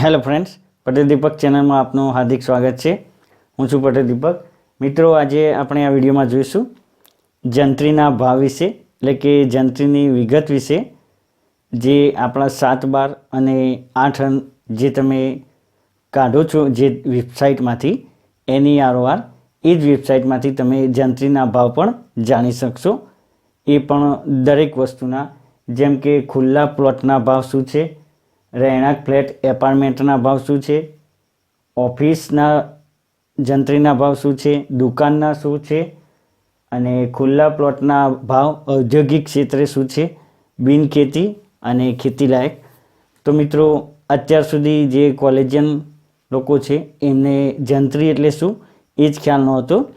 Hello friends Patel દીપક ચેનલમાં આપનું હાર્દિક સ્વાગત છે. હું છું પટેલ દીપક મિત્રો, આજે આપણે આ વિડીયોમાં જોઈશું જંત્રીના ભાવ વિશે, એટલે કે જંત્રીની વિગત વિશે, જે આપણા સાત બાર અને આઠ રન જે તમે કાઢો છો જે વેબસાઇટમાંથી, એની આરઓઆર એ જ વેબસાઇટમાંથી તમે જંત્રીના ભાવ પણ જાણી શકશો. એ પણ દરેક વસ્તુના, જેમ કે ખુલ્લા પ્લોટના ભાવ શું છે રહેણાંક ફ્લેટ એપાર્ટમેન્ટના ભાવ શું છે? ઓફિસના જંત્રીના ભાવ શું છે? દુકાનના શું છે? અને ખુલ્લા પ્લોટના ભાવ ઔદ્યોગિક ક્ષેત્રે શું છે? બિનખેતી અને ખેતીલાયક. તો મિત્રો, અત્યાર સુધી જે કોલેજિયન લોકો છે, એમને જંત્રી એટલે શું? એ જ ખ્યાલ નહોતો.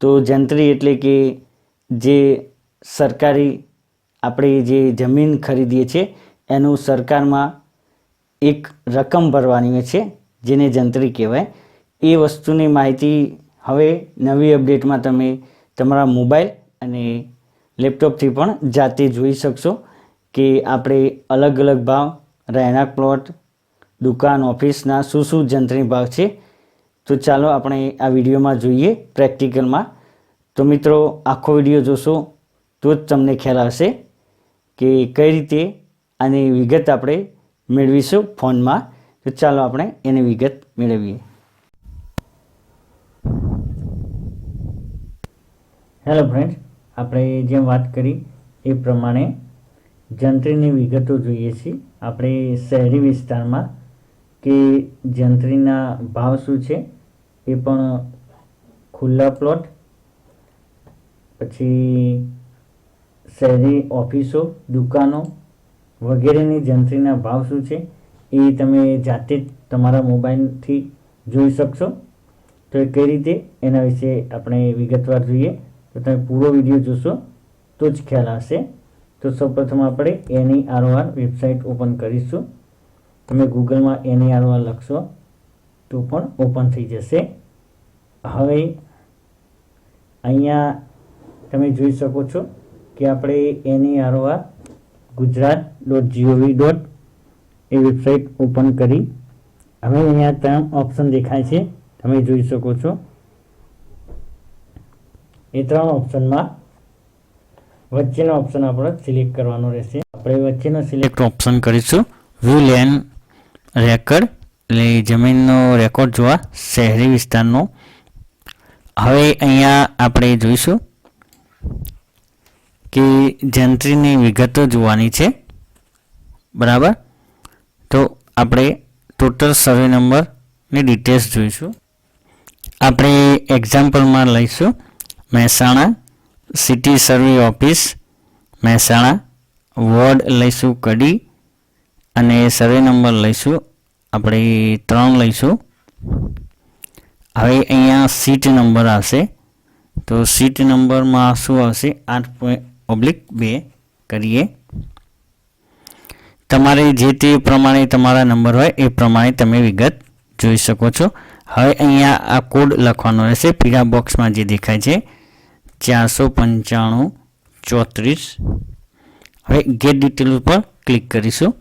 તો જંત્રી એટલે કે જે સરકારી આપણે જે જમીન ખરીદીએ છીએ એનું સરકારમાં એક રકમ ભરવાની હોય છે, જેને જંત્રી કહેવાય. એ વસ્તુની માહિતી હવે નવી અપડેટમાં તમે તમારા મોબાઈલ અને લેપટોપથી પણ જાતે જોઈ શકશો કે આપણે અલગ અલગ ભાવ, રહેણાંક પ્લોટ, દુકાન, ઓફિસના શું શું જંત્રી ભાવ છે. તો ચાલો આપણે આ વિડીયોમાં જોઈએ પ્રેક્ટિકલમાં. તો મિત્રો, આખો વીડિયો જોશો તો જ તમને ખ્યાલ આવશે કે કઈ રીતે આની વિગત આપણે મેળવીશું ફોનમાં. તો ચાલો આપણે એની વિગત મેળવીએ. હેલો ફ્રેન્ડ્સ આપણે જેમ વાત કરી એ પ્રમાણે જંત્રીની વિગતો જોઈએ છીએ. આપણે શહેરી વિસ્તારમાં કે જંત્રીના ભાવ શું છે એ પણ ખુલ્લા પ્લોટ પછી શહેરી ઓફિસો, દુકાનો વગેરેની જંત્રીના ભાવ શું છે એ તમે જાતે જ તમારા મોબાઈલથી જોઈ શકશો. તો એ કઈ રીતે? એના વિશે આપણે વિગતવાર જોઈએ. તો તમે પૂરો વીડિયો જોશો તો જ ખ્યાલ આવશે. તો સૌપ્રથમ આપણે એની આરઓઆર વેબસાઇટ ઓપન કરીશું. તમે ગૂગલમાં એની આરઓઆર લખશો તો પણ ઓપન થઈ જશે. હવે અહીંયા તમે જોઈ શકો છો કે આપણે એની ROR Gujarat dot GOV dot એ વેબસાઇટ ઓપન કરી. હવે અહીંયા ત્રણ ઓપ્શન દેખાય છે. તમે જોઈ શકો છો. એ ત્રણ ઓપ્શનમાં વચ્ચેનો ઓપ્શન આપણે સિલેક્ટ કરવાનો રહેશે. આપણે વચ્ચેનો સિલેક્ટ ઓપ્શન કરીશું. View land record. એટલે જમીનનો રેકોર્ડ જોવા શહેરી વિસ્તારનો. હવે અહીંયા આપણે જોઈશું. કે જંત્રીની વિગતો જોવાની છે. બરાબર? તો આપણે ટોટલ સર્વે નંબરની ડિટેલ્સ જોઈશું. આપણે એક્ઝામ્પલમાં લઈશું. Mehsana city survey office Mehsana ward લઈશું કડી, અને સર્વે નંબર લઈશું. આપણે ત્રણ લઈશું. હવે અહીંયા સીટ નંબર આવશે. તો સીટ નંબરમાં શું આવશે? આઠ પોઈન્ટ ઓબ્લિક બે કરીએ. તમારે જે તે પ્રમાણે તમારા નંબર હોય એ પ્રમાણે તમે વિગત જોઈ શકો છો. હવે અહીંયા આ કોડ લખવાનો રહેશે. પીળા બોક્સમાં જે દેખાય છે, ચારસો પંચાણું ચોત્રીસ. હવે ગેટ ડિટેલ ઉપર ક્લિક કરીશું.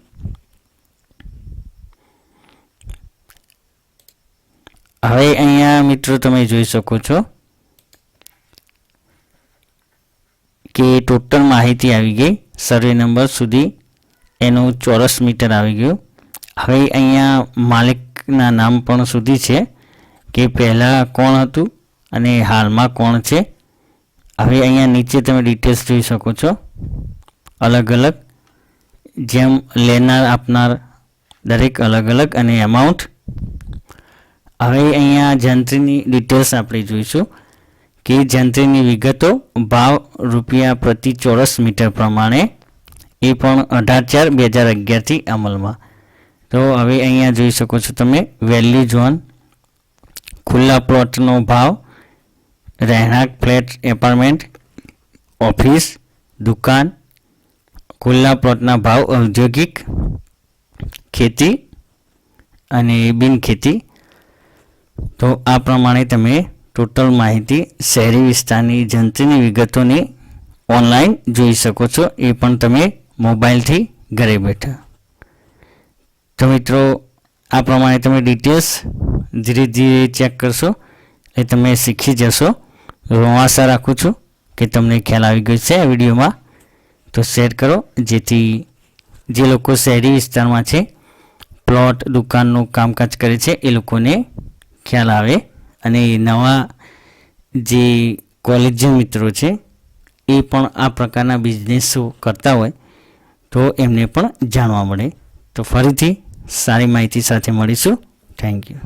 હવે અહીંયા મિત્રો તમે જોઈ શકો છો કે ટોટલ માહિતી આવી ગઈ. સર્વે નંબર સુધી એનું ચોરસ મીટર આવી ગયું. હવે અહીંયા માલિકના નામ પણ સુધી છે કે પહેલાં કોણ હતું અને હાલમાં કોણ છે. હવે અહીંયા નીચે તમે ડિટેલ્સ જોઈ શકો છો. અલગ અલગ. જેમ લેનાર, આપનાર, દરેક અલગ અલગ અને એમાઉન્ટ હવે અહીંયા જંત્રીની ડિટેલ્સ આપણે જોઈશું. કે જંત્રીની વિગતો ભાવ રૂપિયા પ્રતિ ચોરસ મીટર પ્રમાણે એ પણ અઢાર ચાર બે હજાર અગિયારથી અમલમાં. તો હવે અહીંયા જોઈ શકો છો તમે, વેલ્યુ ઝોન ખુલ્લા પ્લોટનો ભાવ, રહેણાંક, ફ્લેટ, એપાર્ટમેન્ટ, ઓફિસ, દુકાન, ખુલ્લા પ્લોટના ભાવ, ઔદ્યોગિક ખેતી અને બિનખેતી તો આ પ્રમાણે તમે ટોટલ માહિતી શહેરી વિસ્તારની જંત્રીની વિગતોની ઓનલાઈન જોઈ શકો છો. એ પણ તમે મોબાઈલથી ઘરે બેઠા. તો મિત્રો, આ પ્રમાણે તમે ડિટેલ્સ ધીરે ધીરે ચેક કરશો એ તમે શીખી જશો. હું આશા રાખું છું કે તમને ખ્યાલ આવી ગયો છે આ વિડીયોમાં. તો શેર કરો, જેથી જે લોકો શહેરી વિસ્તારમાં છે પ્લોટ દુકાનનું કામકાજ કરે છે, એ લોકોને ખ્યાલ આવે. અને નવા જે કોલેજિયન મિત્રો છે, એ પણ આ પ્રકારના બિઝનેસો કરતા હોય, તો એમને પણ જાણવા મળે. તો ફરીથી સારી માહિતી સાથે મળીશું. Thank you